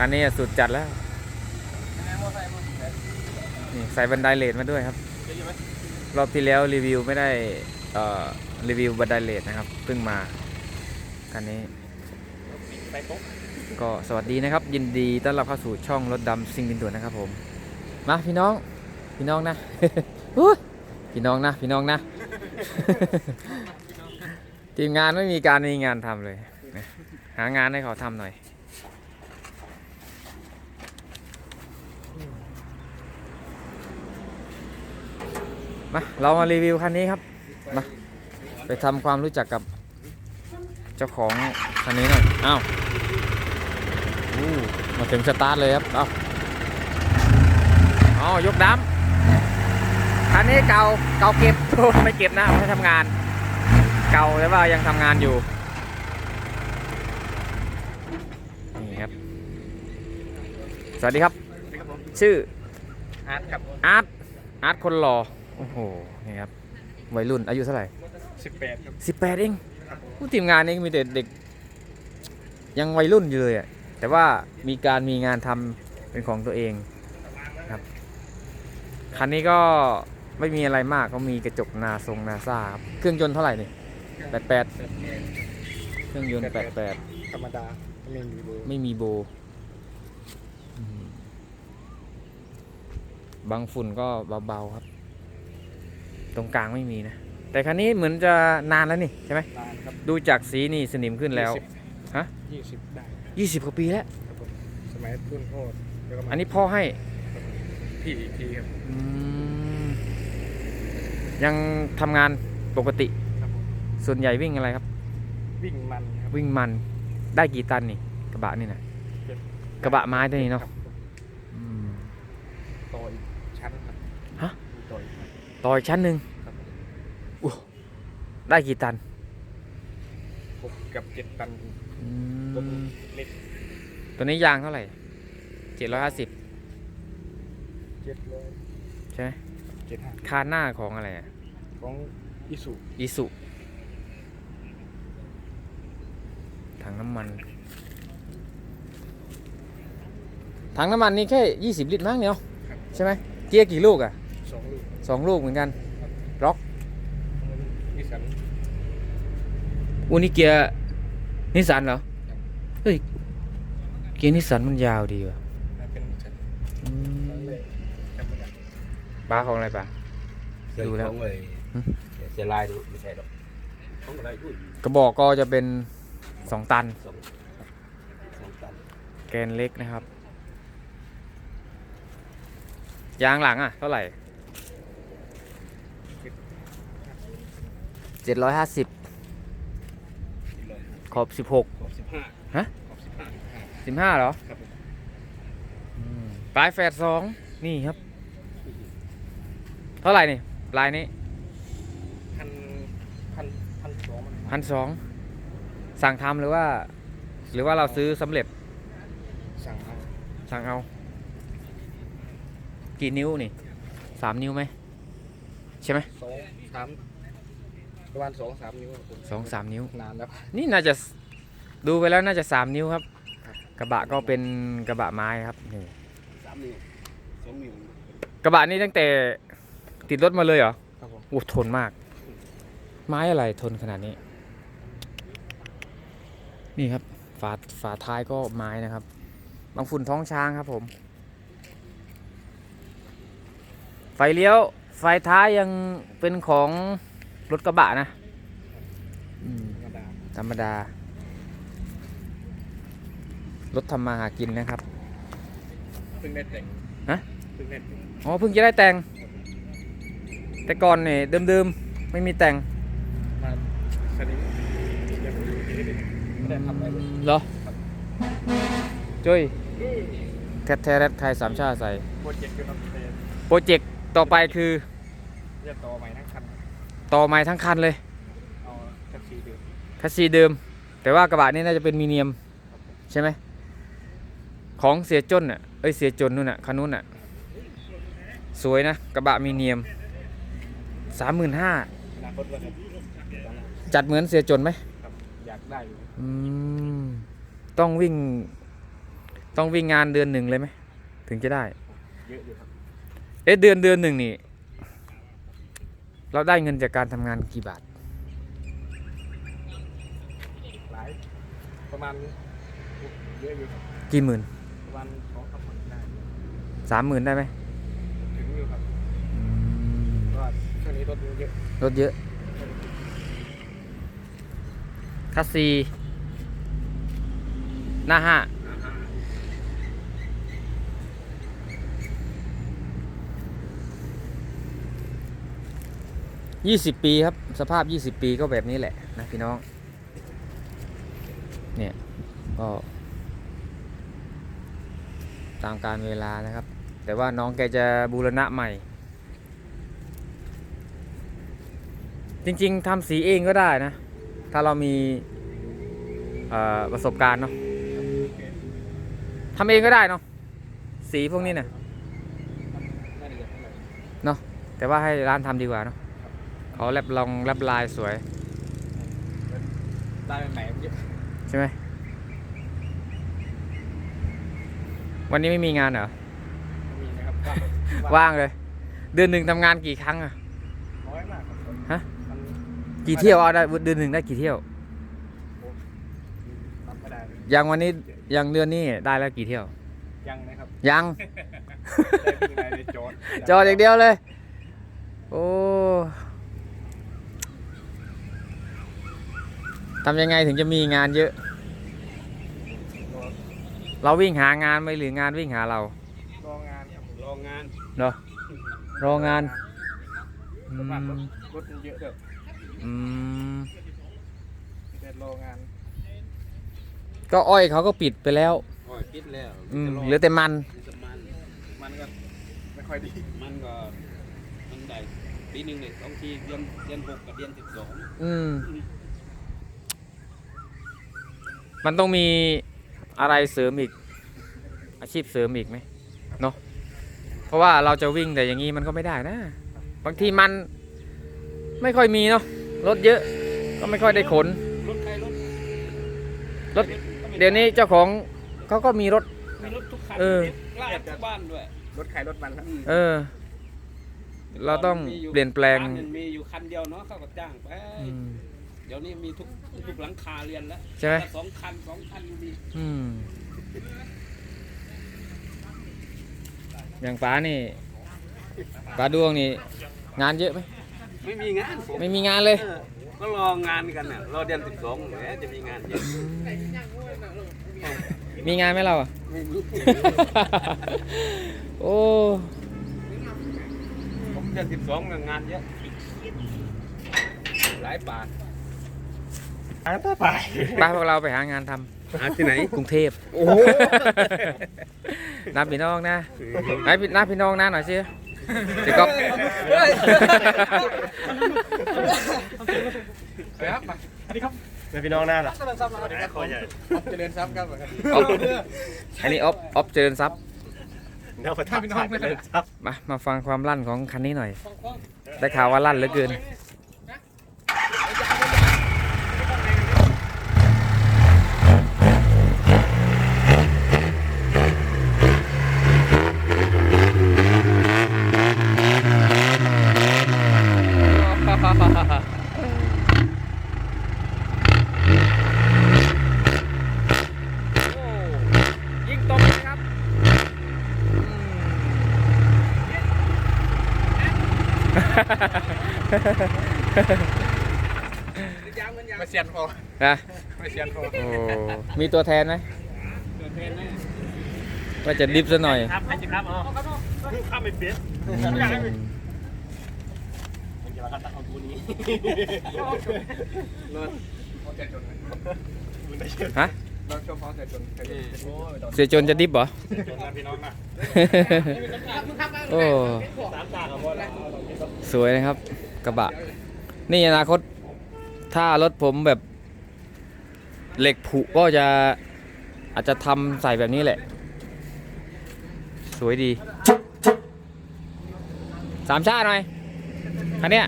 คันนี้สุดจัดแล้ว นี่ใส่บันไดเลดมาด้วยครับ รอบที่แล้วรีวิวไม่ได้รีวิวบันไดเลดนะครับเพิ่งมาคันนี้ ก็สวัสดีนะครับ ยินดีต้อนรับเข้าสู่ช่องรถดำซิงดินด่วนนะครับผม มาพี่น้องพี่น้องนะพี่น้องนะ พี่น้องนะ ทีมงานไม่มีการมีงานทำเลย หางานให้เขาทำหน่อย มาเรามารีวิวคันนี้ครับมาไปทำความรู้จักกับเจ้าของคันนี้หน่อยอ้าวอู้มาถึงสตาร์ทเลยครับเอาอ๋อยกดัมคันนี้เก่าเก่าเก็บไม่เก็บนะไม่ทำงาน เก่าแต่ว่ายังทำงานอยู่นี่ครับ สวัสดีครับครับผมชื่ออาร์ตครับอาร์ตอาร์ตคนหล่อ โอ้โห นี่ครับ วัยรุ่นอายุเท่าไหร่สิบแปดครับ สิบแปดเองผู้ทีมงานนี้มีแต่เด็ก ยังวัยรุ่นอยู่เลยอะ แต่ว่ามีการมีงานทำเป็นของตัวเองครับ คันนี้ก็ไม่มีอะไรมากก็มีกระจกนาทรงนาซ่าครับ เครื่องยนต์เท่าไหร่นี่แปดแปดเครื่องยนต์แปดแปดธรรมดา ไม่มีเบอร์ไม่มีโบอืมบางฝุ่นก็เบา ๆ ครับ ตรงกลางไม่มีนะ แต่คันนี้เหมือนจะนานแล้วนี่ใช่ไหมนานครับดูจากสีนี่สนิมขึ้นแล้วฮะยี่สิบได้20กว่าปีแล้ว ครับผมสมัยรุ่นพ่อแล้วก็มาอันนี้พ่อให้พี่อีกทีครับอืมยังทำงานปกติครับผมส่วนใหญ่วิ่งอะไรครับ วิ่งมันครับ วิ่งมันได้กี่ตันนี่ กระบะนี่นะเจ็ด กระบะไม้ตัวนี้เนาะครับผมอืมต่ออีกชั้นครับ ฮะ มีต่ออีกชั้น ต่ออีกชั้นหนึ่งครับผมได้กี่ตันหกกับเจ็ดตันอืต้นมเล็กตัวนี้ยางเท่าไหร่750เจ็ดร้อยใช่ไหมเจ็ดห้าคานหน้าของอะไรอะของอิสุอีสุถังน้ำมัน ถังน้ำมันนี่แค่20ลิตรมั้งเนี่ยครับใช่ไหมเกียร์กี่ลูกอะสองลูก สองลูกเหมือนกันนิสสันอูนี่เกียร์นิสสันเหรอเฮ้ยเกียร์นิสสันมันยาวดีว่ะเป็นนิสสันอืมเลยจำไม่ได้ป้าของอะไรป้าดูแล้วของเลยหึเสียลายดูไม่ใช่หรอกของอะไรอุ้ยกระบอกก็จะเป็น2ตันสองสองตันแกนเล็กนะครับ ยางหลังอะ เท่าไหร่ 750กิโลขอบ16หกสิบห้าฮะหกสิบห้า15เหรอครับผมปลายแฟดสองนี่ครับ เท่าไหร่นี่ปลายนี้พันพันพันสองมันพันสองสั่งทำหรือว่า หรือว่าเราซื้อสำเร็จ สั่งเอาสั่งเอา กี่นิ้วนี่สามนิ้วไหมใช่ไหมสองสาม ประมาณสองสามนิ้วครับผมสองสามนิ้ว นานแล้วนี่น่าจะดูไปแล้วน่าจะสามนิ้วครับครับ กระบะก็เป็นกระบะไม้ครับนี่สามนิ้วสองนิ้วกระบะนี่ตั้งแต่ติดรถมาเลยเหรอครับผมโอ้ทนมาก ไม้อะไรทนขนาดนี้ นี่ครับ ฝาฝาท้ายก็ไม้นะครับ บางฝุ่นท้องช้างครับผม ไฟเลี้ยว ไฟท้ายยังเป็นของ รถกระบะนะอืมธรรมดาธรรมดา รถทำมาหากินนะครับเพิ่งได้แต่งฮะเพิ่งได้แต่งอ๋อเพิ่งจะได้แต่ง แต่ก่อนเนี่ยเดิมๆ ไม่มีแต่งมาสนิมยังไม่ได้ทำอะไรเลยเหรอจุ้ยแทแทแรดไทยสามชาติใส่ โปรเจกต์อยู่ครับแต่โปรเจกต์ต่อไปคือจะต่อใหม่ทั้งคัน ต่อไม้ทั้งคันเลยเอาแท็กซี่เดิมแคสซีเดิม แต่ว่ากระบะนี้น่าจะเป็นมีเนียมใช่ไหมของเสียจนอะเอ้ยเสียจนนู่นอะคันนู้นอะสวยนะกระบะมีเนียมสามหมื่นห้าอนาคตว่าครับตอนนั้นจัดเหมือนเสียจนไหมครับอยากได้อยู่อืมต้องวิ่ง ต้องวิ่งงานเดือนหนึ่งเลยไหมถึงจะได้ เยอะอยู่ครับ เอ๊ะเดือนเดือนหนึ่งนี่ เราได้เงินจากการทำงานกี่บาท หลายประมาณเยอะอยู่ครับกี่หมื่นประมาณสองสามหมื่นได้สามหมื่นได้ไหมถึงอยู่ครับอืมเพราะว่าช่วงนี้รถเยอะรถเยอะคัสซีหน้าห้า ยี่สิบปีครับ สภาพยี่สิบปีก็แบบนี้แหละนะพี่น้อง เนี่ย ก็ ตามการเวลานะครับ แต่ว่าน้องแกจะบูรณะใหม่ จริงๆทำสีเองก็ได้นะ ถ้าเรามีประสบการณ์เนาะทำเองก็ได้เนาะสีพวกนี้เนี่ยไม่ละเอียดเท่าไหร่เนาะแต่ว่าให้ร้านทำดีกว่าเนาะ เขาแลบลองแลบลายสวยได้ใหม่ๆเยอะใช่ไหมวันนี้ไม่มีงานเหรอ มีนะครับว่างเลย เดือนหนึ่งทำงานกี่ครั้งอะน้อยมากครับฮะ มันกี่เที่ยวเอาได้เดือนหนึ่งได้กี่เที่ยว รับไม่ได้เลยอย่างวันนี้อย่างเดือนนี้ได้แล้วกี่เที่ยว ยังนะครับยัง ได้เป็นไงในโจทย์จอดอย่างเดียวเลย โอ้ ทำยังไงถึงจะมีงานเยอะ เราวิ่งหางานไหมหรืองานวิ่งหาเรา รองานครับรองานเนาะรองานอืสภาพรถมรถมันเยอะแบบอืมเป็นโรงงาน ก็อ้อยเขาก็ปิดไปแล้วโอ้ยปิดแล้วอืมจะรเหลือแต่มันจะมันมันก็ไม่ค่อยดีมันก็มันได้ปีหนึ่งเนี่ยต้องทีเดือนเดือนหกกับเดือนสิบสองอืม มันต้องมีอะไรเสริมอีก อาชีพเสริมอีกไหมเนาะเพราะว่าเราจะวิ่งแต่อย่างนี้มันก็ไม่ได้นะ บางทีมันไม่ค่อยมีเนาะรถเยอะก็ไม่ค่อยได้ขนรถใครรถรถเดี๋ยวนี้เจ้าของเขาก็มีรถ มีรถทุกคันเออ ลาดทุกบ้านด้วยรถขายรถมันครับเออ เราต้องเปลี่ยนแปลงบ้านหนึ่มีอยู่คันเดียวเนาะเขาก็จ้างไป อืม เดี๋ยวนี้มีทุกทุกหลังคาเรียนแล้วใช่ไหม สองคันสองคันมีอืมอย่างป้านี่ป้าดวงนี่งานเยอะไหมไม่มีงานผมไม่มีงานเลย เออก็รองานกันน่ะรอเดือนสิบสองแหมจะมีงานเยอะมีงานไหมเราอะ ไม่มี โอ้ผมเดือนสิบสองงานเยอะหลายบาท อ่าต่อไปป้าพวกเราไปหางานทำหาที่ไหน กรุงเทพโอ้โหนับพี่น้องนะไหนพี่นับพี่น้องนะหน่อยสิเจ๊ก๊อฟไปครับมาสวัสดีครับเป็นพี่น้องหน้าเหรอสวัสดีครับผมผมเจริญทรัพย์ครับออฟอันนี้ออฟออฟเจริญทรัพย์เดี๋ยวไปทำพี่น้องเจริญทรัพย์มามาฟังความลั่นของคันนี้หน่อย ได้ข่าวว่าลั่นเหลือเกิน ยิงตรงเลยครับ ไม่เซียนพอนะไม่เซียนพอโอ้มีตัวแทนไหมเกิดเพลงแน่ว่าจะดิฟซะหน่อยครับใครจะครับอ๋อข้ามไม่เปลี่ยนอืมผมจะมาคัดเอาตัวนี้รถ พอใจจนฮะลองชมพอใจจนโอ้ยเสียจนจะดิฟเหรอ จนนะพี่น้องนะโอ้ สามตากับว่าแล้วสวยนะครับ กระบะ นี่อนาคต ถ้ารถผมแบบ เหล็กผุก็จะอาจจะทำใส่แบบนี้แหละ สวยดี สามชาติหน่อย คันเนี้ย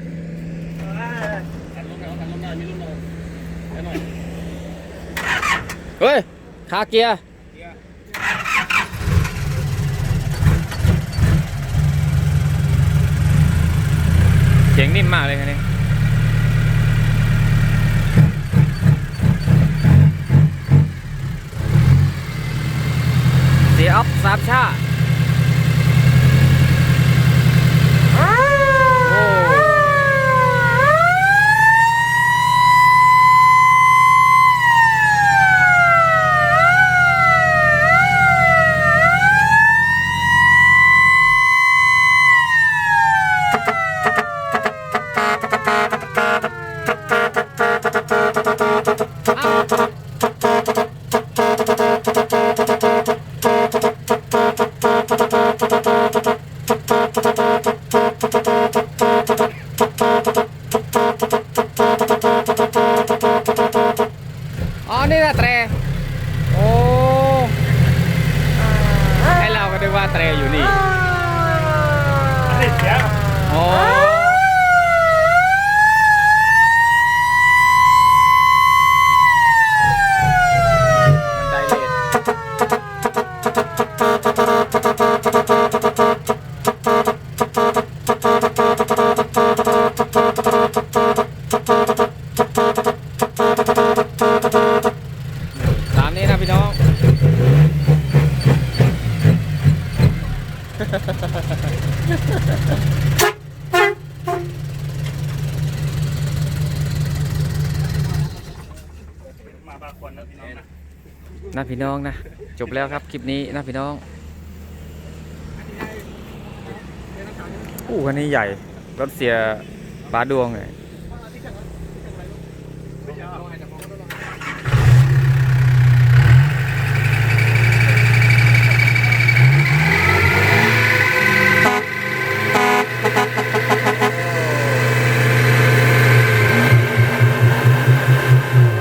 เฮ้ยคาเกียเสียงนิ่มมากเลยคันนี้เสียออฟสามชา นี่แหละเตรโอ้ให้เราก็ได้ว่าแตรอยู่นี่ติดเสียโอ้มันไดเลทตามนี้นะพี่น้อง มาบางคนนะพี่น้องนะี่น้องนะ จบแล้วครับคลิปนี้นะพี่น้องอู้คันนี้ใหญ่รถเสียบาดวงเลย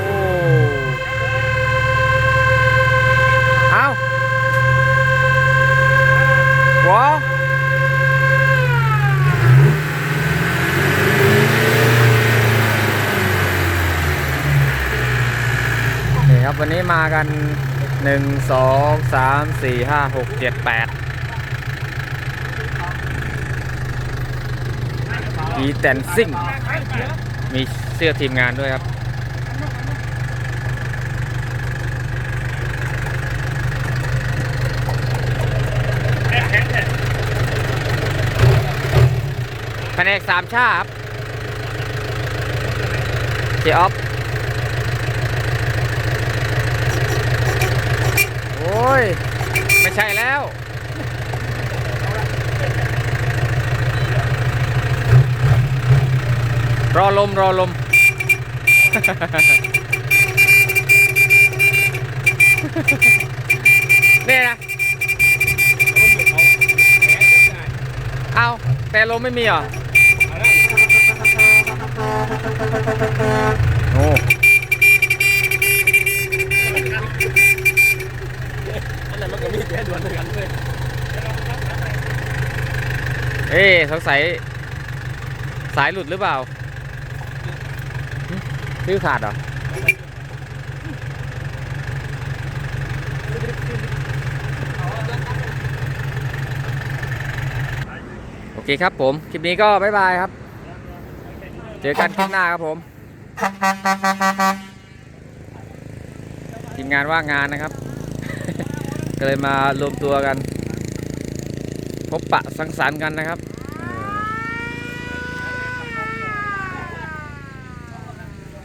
โอ้เอาว้าวนี่ครับ วันนี้มากันหนึ่งสองสามสี่ห้าหกเจ็ดแปดมีแตนซิ่ง มีเสื้อทีมงานด้วยครับ แผนกสามชาครับเจออฟ อ้ย ไม่ใช่แล้ว รอลมรอลมเนี่ยนะ เอาแต่ลมไม่มีเหรอ โอ้ อัน นั้นมันก็มีแค่ดวนด้วยกันเลยเอ๊สงสัยสายหลุดหรือเปล่าหึฟิวขาดเหรอโอเคครับผม คลิปนี้ก็บ๊ายบายครับ เจอกันคลิปหน้าครับผม ทีมงานว่างงานนะครับ ก็เลยมารวมตัวกัน พบปะสังสรรค์กันนะครับ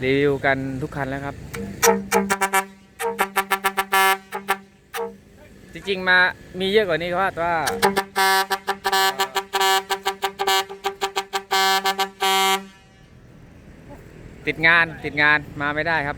รีวิวกันทุกคันแล้วครับ จริงๆมามีเยอะกว่านี้ครับว่า ติดงานติดงานมาไม่ได้ครับ